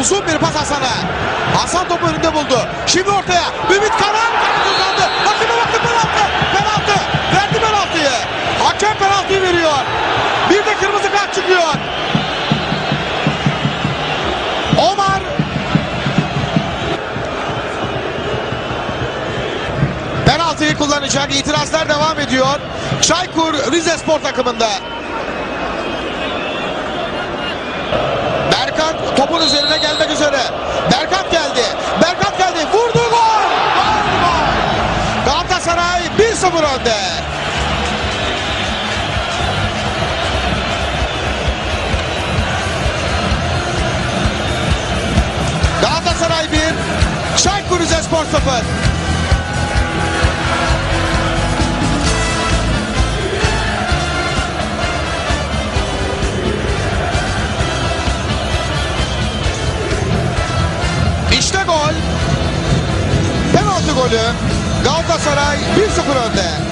Uzun bir pas Hasan'a. Hasan topu önünde buldu. Şimdi ortaya. Ümit Karan. Uzandı. Hakeme baktı penaltı. Penaltı. Verdi penaltıyı. Hakem penaltıyı veriyor. Bir de kırmızı kart çıkıyor. Omar. Penaltıyı kullanacak. İtirazlar devam ediyor. Çaykur Rize Spor takımında. Topun üzerine gelmek üzere. Berkant geldi. Berkant geldi. Vurdu gol. Gol, gol. Galatasaray 1-0 önde. Galatasaray 1, Çaykur Rizespor 0. Golü. Galatasaray 1-0 önde.